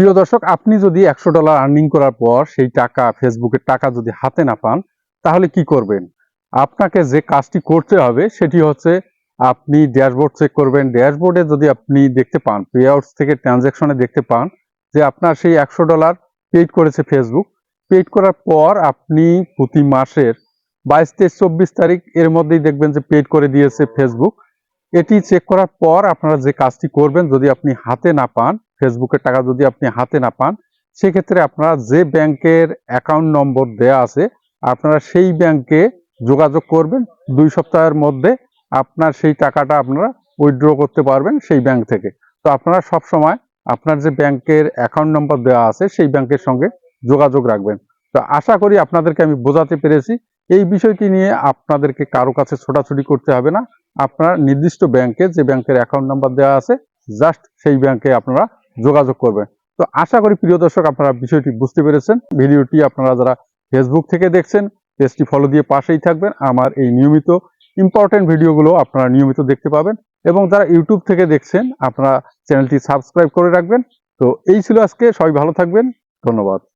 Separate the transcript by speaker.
Speaker 1: প্রিয় দর্শক, আপনি যদি একশো ডলার আর্নিং করার পর সেই টাকা ফেসবুকের টাকা যদি হাতে না পান, তাহলে কি করবেন? আপনাকে যে কাজটি করতে হবে, সেটি হচ্ছে আপনি ড্যাশবোর্ড চেক করবেন। ড্যাশবোর্ডে যদি আপনি দেখতে পান পে আউটস থেকে ট্রানজ্যাকশনে দেখতে পান যে আপনার সেই একশো ডলার পেড করেছে ফেসবুক পেড করার পর আপনি প্রতি মাসের বাইশ, তেইশ, চব্বিশ তারিখ এর মধ্যেই দেখবেন যে পেড করে দিয়েছে ফেসবুক এটি চেক করার পর আপনারা যে কাজটি করবেন, যদি আপনি হাতে না পান ফেসবুকের টাকা যদি আপনি হাতে না পান, সেক্ষেত্রে আপনারা যে ব্যাংকের অ্যাকাউন্ট নম্বর দেয়া আছে, আপনারা সেই ব্যাংকে যোগাযোগ করবেন। দুই সপ্তাহের মধ্যে আপনার সেই টাকাটা আপনারা উইথড্র করতে পারবেন সেই ব্যাংক থেকে। তো আপনারা সব সময় আপনার যে ব্যাংকের অ্যাকাউন্ট নম্বর দেওয়া আছে, সেই ব্যাংকের সঙ্গে যোগাযোগ রাখবেন। তো আশা করি আপনাদেরকে আমি বোঝাতে পেরেছি। এই বিষয়টি নিয়ে আপনাদেরকে কারও কাছে ছোটাছুটি করতে হবে না। আপনার নির্দিষ্ট ব্যাংকে যে ব্যাংকের অ্যাকাউন্ট নাম্বার দেওয়া আছে জাস্ট সেই ব্যাংকে আপনারা যোগাযোগ করবেন তো আশা করি প্রিয় দর্শক, আপনারা বিষয়টি বুঝতে পেরেছেন। ভিডিওটি আপনারা যারা ফেসবুক থেকে দেখছেন, পেজটি ফলো দিয়ে পাশেই থাকবেন। আমার এই নিয়মিত ইম্পর্টেন্ট ভিডিওগুলো আপনারা নিয়মিত দেখতে পাবেন এবং যারা ইউটিউব থেকে দেখছেন, আপনারা চ্যানেলটি সাবস্ক্রাইব করে রাখবেন। তো এই ছিল আজকে। সবাই ভালো থাকবেন। ধন্যবাদ।